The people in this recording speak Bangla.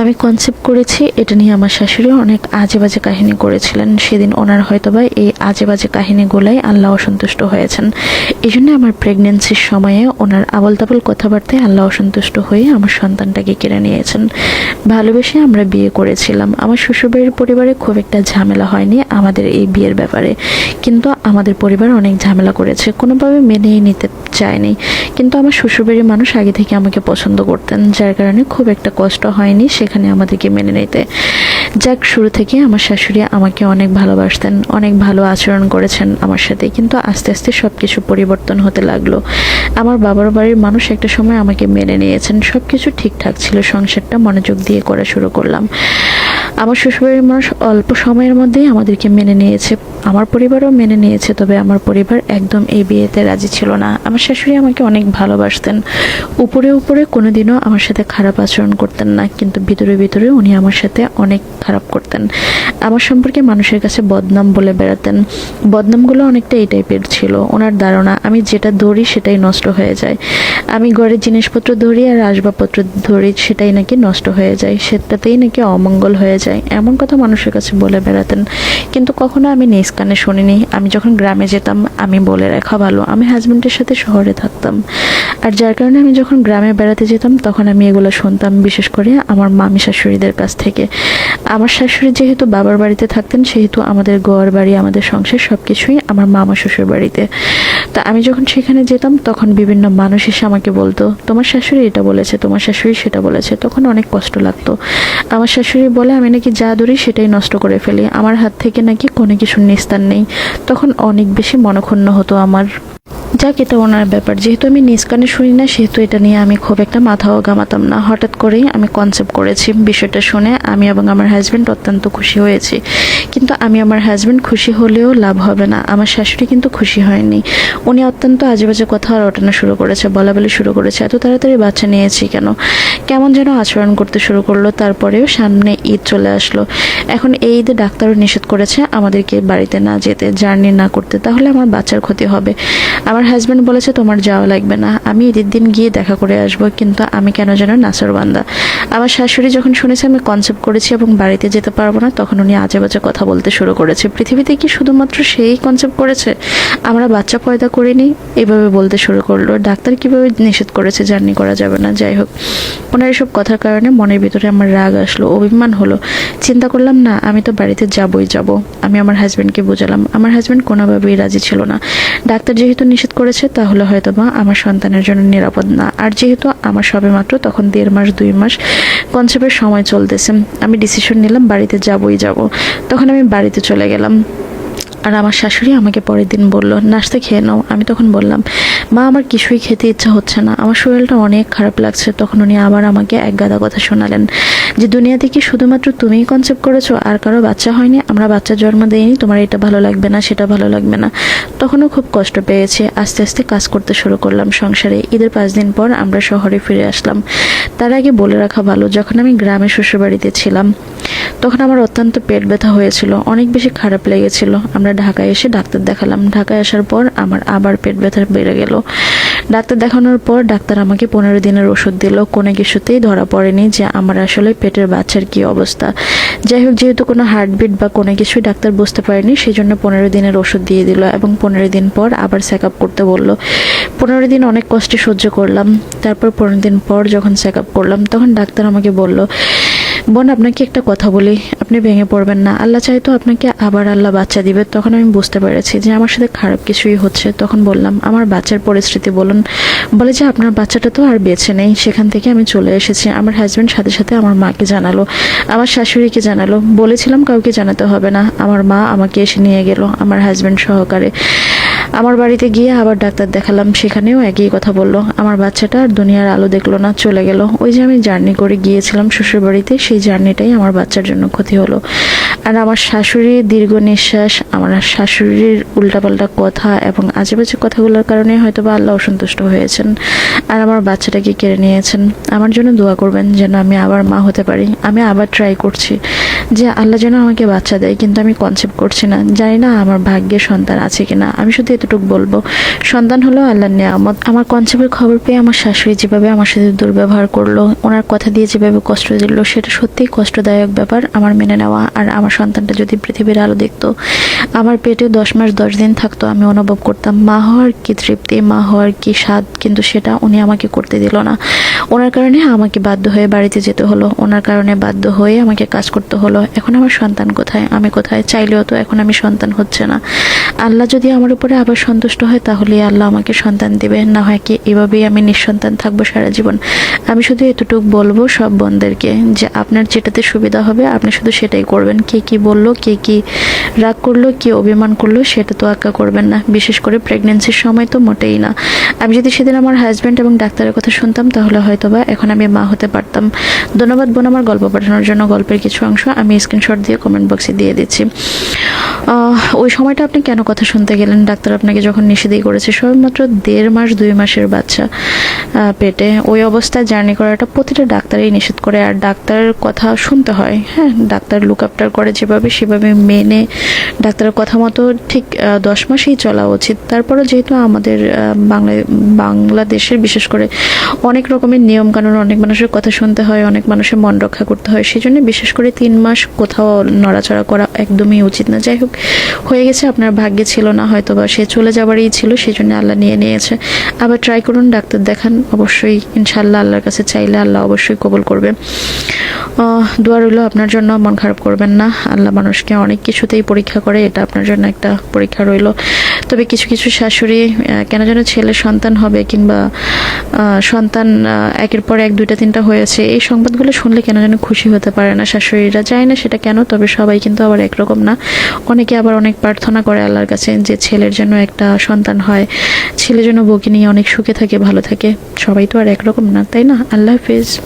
আমি কনসেপ্ট করেছি, এটা নিয়ে আমার শাশুড়ি অনেক আজে বাজে কাহিনী করেছিলেন। সেদিন ওনার হয়তোবা এই আজে বাজে কাহিনীগুলাই আল্লাহ অসন্তুষ্ট হয়েছেন। এই জন্য আমার প্রেগনেন্সির সময়ে ওনার আবল তাবল কথাবার্তায় আল্লাহ অসন্তুষ্ট হয়ে আমার সন্তানটাকে কেড়ে নিয়েছেন। ভালোবেসে আমরা বিয়ে করেছিলাম। আমার শ্বশুরবাড়ির পরিবারে খুব একটা ঝামেলা হয়নি আমাদের এই বিয়ের ব্যাপারে। কিন্তু আমাদের পরিবার অনেক ঝামেলা করেছে, কোনোভাবে মেনেই নিতে চায়নি। কিন্তু আমার শ্বশুরবাড়ির মানুষ আগে থেকে আমাকে পছন্দ করতেন, যার কারণে খুব একটা কষ্ট হয়নি। সেখানে আমাদেরকে মেনে নিতে। যাক, শুরু থেকে আমার শাশুড়ি আমাকে অনেক ভালোবাসতেন, অনেক ভালো আচরণ করেছেন আমার সাথে, কিন্তু আস্তে আস্তে সব কিছু পরিবর্তন হতে লাগল। আমার বাবার বাড়ির মানুষ একটা সময় আমাকে মেনে নিয়েছেন সব কিছু ঠিকঠাক ছিল, সংসারটা মনোযোগ দিয়ে করা শুরু করলাম। আমার শ্বশুরবাড়ির মানুষ অল্প সময়ের মধ্যেই আমাদেরকে মেনে নিয়েছে। আমার পরিবারও মেনে নিয়েছে, তবে আমার পরিবার একদম এই বিয়েতে রাজি ছিল না। আমার শাশুড়ি আমাকে অনেক ভালোবাসতেন। উপরে উপরে কোনোদিনও আমার সাথে খারাপ আচরণ করতেন না, কিন্তু ভিতরে ভিতরে উনি আমার সাথে অনেক খারাপ করতেন। আমার সম্পর্কে মানুষের কাছে বদনাম বলে বেড়াতেন। বদনামগুলো অনেকটা এই টাইপের ছিল। ওনার ধারণা, আমি যেটা ধরি সেটাই নষ্ট হয়ে যায়। আমি ঘরের জিনিসপত্র ধরি আর আসবাবপত্র ধরি, সেটাই নাকি নষ্ট হয়ে যায়। সেটাতেই নাকি অমঙ্গল হয়ে যায় এমন কথা মানুষের কাছে বলে বেড়াতেন। কিন্তু কখনো আমি নিজ কানে শুনিনি। আমি যখন গ্রামে যেতাম, আমি বলে রাখা ভালো। আমি হাজব্যান্ডের সাথে শহরে থাকতাম। আর যার কারণে আমি যখন গ্রামে বেড়াতে যেতাম, তখন আমি এগুলো শুনতাম, বিশেষ করে আমার মামি শাশুড়িদের কাছ থেকে। আমার শাশুড়ি যেহেতু বাবার বাড়িতে থাকতেন, সেহেতু আমাদের গোয়ার বাড়ি, আমাদের সংসার সব কিছুই আমার মামা শ্বশুর বাড়িতে। তা আমি যখন সেখানে যেতাম, তখন বিভিন্ন মানুষ এসে আমাকে বলতো, তোমার শাশুড়ি এটা বলেছে, তোমার শাশুড়ি সেটা বলেছে। তখন অনেক কষ্ট লাগতো। আমার শাশুড়ি বলে, আমি নাকি যা ধরি সেটাই নষ্ট করে ফেলি। আমার হাত থেকে নাকি কোনো কিছুর নিস্তার নেই। তখন অনেক বেশি মনক্ষুণ্ণ হতো আমার। যাক এটা ওনার ব্যাপার। যেহেতু আমি নিজ কানে শুনি না, সেহেতু এটা নিয়ে আমি খুব একটা মাথাও গামাতাম না। হঠাৎ করেই আমি কনসেপ্ট করেছি বিষয়টা শুনে। আমি এবং আমার হাজব্যান্ড অত্যন্ত খুশি হয়েছি। কিন্তু আমি আমার হাজব্যান্ড খুশি হলেও লাভ হবে না। আমার শাশুড়ি কিন্তু খুশি হয়নি। উনি অত্যন্ত আজে বাজে কথা রটানো শুরু করেছে, বলা বলি শুরু করেছে, এত তাড়াতাড়ি বাচ্চা নিয়েছি কেন? কেমন যেন আচরণ করতে শুরু করল। তারপরেও সামনে ঈদ চলে আসলো। এখন এই ঈদে ডাক্তারও নিষেধ করেছে আমাদেরকে বাড়িতে না যেতে, জার্নি না করতে। তাহলে আমার বাচ্চার ক্ষতি হবে। আমার হাজব্যান্ড বলেছে, তোমার যাওয়া লাগবে না। আমি ঈদের দিন গিয়ে দেখা করে আসব, কিন্তু আমি কেন যেন নাসরবান্দা। আমার শাশুড়ি যখন শুনেছে, আমি কনসেপ্ট করেছি এবং বাড়িতে যেতে পারব না, তখন উনি আজে বাজে কথা বলতে শুরু করেছে। পৃথিবীতে কি শুধুমাত্র সেই কনসেপ্ট করেছে? আমরা বাচ্চা পয়দা করিনি, এভাবে বলতে শুরু করল। ডাক্তার কীভাবে নিষেধ করেছে জার্নি করা যাবে না? যাই হোক, ওনার এসব কথার কারণে মনের ভিতরে আমার রাগ আসলো, অভিমান হলো। চিন্তা করলাম, না, আমি তো বাড়িতে যাবই যাব। আমি আমার হাজব্যান্ডকে বোঝালাম। আমার হাজব্যান্ড কোনোভাবেই রাজি ছিল না। ডাক্তার যেহেতু নিষেধ করেছে, তাহলে হয়তো বা আমার সন্তানের জন্য নিরাপদ না। আর যেহেতু আমার সবে মাত্র তখন দেড় মাস, দুই মাস কনসেপ্টের সময় চলতেছে। আমি ডিসিশন নিলাম, বাড়িতে যাবই যাব। তখন আমি বাড়িতে চলে গেলাম। আর আমার শাশুড়ি আমাকে পরের দিন বলল, নাস্তা খেয়ে নাও। আমি তখন বললাম, মা, আমার কিছুই খেতে ইচ্ছা হচ্ছে না। আমার শরীরটা অনেক খারাপ লাগছে। তখন উনি আবার আমাকে এক গাদা কথা শোনালেন, যে দুনিয়াতে কি শুধুমাত্র তুমিই কনসেপ্ট করেছ? আর কারও বাচ্চা হয়নি? আমরা বাচ্চা জন্ম দেইনি, তোমার এটা ভালো লাগবে না, সেটা ভালো লাগবে না। তখনও খুব কষ্ট পেয়েছে, আস্তে আস্তে কাজ করতে শুরু করলাম সংসারে। ঈদের পাঁচ দিন পর আমরা শহরে ফিরে আসলাম। তার আগে বলে রাখা ভালো, যখন আমি গ্রামে শ্বশুরবাড়িতে ছিলাম তখন আমার অত্যন্ত পেট ব্যথা হয়েছিল, অনেক বেশি খারাপ লেগেছিল। আমরা ঢাকায় এসে ডাক্তার দেখালাম। ঢাকায় আসার পর আমার আবার পেট ব্যথা বেড়ে গেল। ডাক্তার দেখানোর পর ডাক্তার আমাকে পনেরো দিনের ওষুধ দিল। কোনো কিছুতেই ধরা পড়েনি যে আমার আসলে পেটের বাচ্চার কি অবস্থা। যাই হোক, যেহেতু কোনো হার্টবিট বা কোনো কিছুই ডাক্তার বুঝতে পারেনি সেই জন্য পনেরো দিনের ওষুধ দিয়ে দিল এবং পনেরো দিন পর আবার চেক আপ করতে বলল। পনেরো দিন অনেক কষ্টে সহ্য করলাম। তারপর পনেরো দিন পর যখন চেক আপ করলাম, তখন ডাক্তার আমাকে বলল বোন, আপনাকে একটা কথা বলি। আপনি ভেঙে পড়বেন না। আল্লাহ চাইতো আপনাকে আবার আল্লাহ বাচ্চা দিবে। তখন আমি বুঝতে পেরেছি যে আমার সাথে খারাপ কিছুই হচ্ছে। তখন বললাম, আমার বাচ্চার পরিস্থিতি বলুন। বলে যে, আপনার বাচ্চাটা তো আর বেছে নেই। সেখান থেকে আমি চলে এসেছি। আমার হাজব্যান্ড সাথে সাথে আমার মাকে জানালো। আমার শাশুড়িকে জানালো। বলেছিলাম কাউকে জানাতে হবে না। আমার মা আমাকে এসে নিয়ে গেল। আমার হাজব্যান্ড সহকারে। আমার বাড়িতে গিয়ে আবার ডাক্তার দেখালাম, সেখানেও একই কথা বলল। আমার বাচ্চাটা আর দুনিয়ার আলো দেখল না, চলে গেল। ওই যে আমি জার্নি করে গিয়েছিলাম শ্বশুর বাড়িতে, সেই জার্নিটাই আমার বাচ্চার জন্য ক্ষতি হলো। আর আমার শাশুড়ির দীর্ঘ নিঃশ্বাস, আমার শাশুড়ির উল্টাপাল্টা কথা এবং আজেবাজে কথাগুলোর কারণে হয়তো বা আল্লাহ অসন্তুষ্ট হয়েছেন আর আমার বাচ্চাটাকে কেড়ে নিয়েছেন। আমার জন্য দোয়া করবেন যেন আমি আবার মা হতে পারি। আমি আবার ট্রাই করছি যে আল্লাহ যেন আমাকে বাচ্চা দেয়, কিন্তু আমি কনসেপ্ট করছি না। জানি না আমার ভাগ্যে সন্তান আছে কিনা। আমি শুধু এতটুকু বলব? সন্তান হলো আল্লাহর নিয়ামত। আমার কনসেপ্টের খবর পেয়ে আমার শাশুড়ি যেভাবে আমার সাথে দুর্ব্যবহার করল, ওনার কথা দিয়ে যেভাবে কষ্ট দিল, সেটা সত্যিই কষ্টদায়ক ব্যাপার। আমার মেনে নেওয়া আর আমার সন্তানটা যদি পৃথিবীর আলো দেখতো, আমার পেটে দশ মাস দশ দিন থাকতো, আমি অনুভব করতাম, মা হওয়ার কি তৃপ্তি, মা হওয়ার কি স্বাদ, কিন্তু সেটা উনি আমাকে করতে দিল না। ওনার কারণে আমাকে বাধ্য হয়ে বাড়িতে যেতে হলো, ওনার কারণে বাধ্য হয়ে আমাকে কাজ করতে হলো। এখন আমার সন্তান কোথায়, আমি কোথায়? চাইলেও তো এখন আমি সন্তান হচ্ছে না। আল্লাহ যদি আমার উপরে আবার সন্তুষ্ট হয় তাহলে আল্লাহ আমাকে সন্তান দেবে না হয় কি এভাবেই আমি নিঃসন্তান থাকব সারা জীবন। আমি শুধু এতটুকু বলব সব বোনদেরকে যে আপনার যেটাতে সুবিধা হবে, আপনি শুধু সেটাই করবেন। কে কি বলল, কে কি রাগ করল, কে অভিমান করল, সেটা তো আক্কা করবেন না। বিশেষ করে প্রেগনেন্সির সময় তো মোটেই না। আমি যদি সেদিন আমার হাজব্যান্ড এবং ডাক্তারের কথা শুনতাম, তাহলে হয়তো বা এখন আমি মা হতে পারতাম। ধন্যবাদ বোন আমার গল্প পাঠানোর জন্য। গল্পের কিছু অংশ আমি স্ক্রিনশট দিয়ে কমেন্ট বক্সে দিয়ে দিচ্ছি। ওই সময়টা আপনি কেন কথা শুনতে গেলেন? ডাক্তার আপনাকে যখন নিষেধই করেছে, সবেমাত্র দেড় মাস, দুই মাসের বাচ্চা পেটে, ওই অবস্থায় জার্নি করাটা প্রতিটা ডাক্তারই নিষেধ করে। আর ডাক্তারের কথা শুনতে হয় হ্যাঁ ডাক্তার লুক আপটার করে যেভাবে, সেভাবে মেনে ডাক্তারের কথা মতো ঠিক দশ মাসেই চলা উচিত। তারপরে যেহেতু আমাদের বাংলা, বাংলাদেশের বিশেষ করে অনেক রকমের নিয়ম কানুন অনেক মানুষের কথা শুনতে হয়, অনেক মানুষের মন রক্ষা করতে হয় সেই জন্য বিশেষ করে তিন মাস কোথাও নড়াচড়া করা একদমই উচিত না। যাই হোক, হয়ে গেছে, আপনার ভাগ্যে ছিল না হয়তো বা সে চলে যাবারই ছিল সেই জন্য আল্লাহ নিয়ে নিয়েছে। আবার ট্রাই করুন, ডাক্তার দেখান, অবশ্যই ইনশাল্লাহ আল্লাহর কাছে চাইলে আল্লাহ অবশ্যই কবুল করবে। দোয়া রইল আপনার জন্য, মন খারাপ করবেন না। আল্লাহ মানুষকে অনেক কিছুতেই পরীক্ষা করে, এটা আপনার জন্য একটা পরীক্ষা রইল। তবে কিছু কিছু শাশুড়ি কেন যেন ছেলে সন্তান হবে কিংবা সন্তান একের পর এক, দুইটা, তিনটা হয়েছে, এই সংবাদগুলো শুনলে কেন যেন খুশি হতে পারে না শাশুড়িরা। যায় না সেটা কেন, তবে সবাই কিন্তু আবার একরকম না। অনেকে আবার অনেক প্রার্থনা করে আল্লাহর কাছে যে ছেলের জন্য একটা সন্তান হয়। ছেলে যেন বউকে নিয়ে অনেক সুখে থাকে, ভালো থাকে। সবাই তো আর একরকম না, তাই না? আল্লাহ হাফিজ।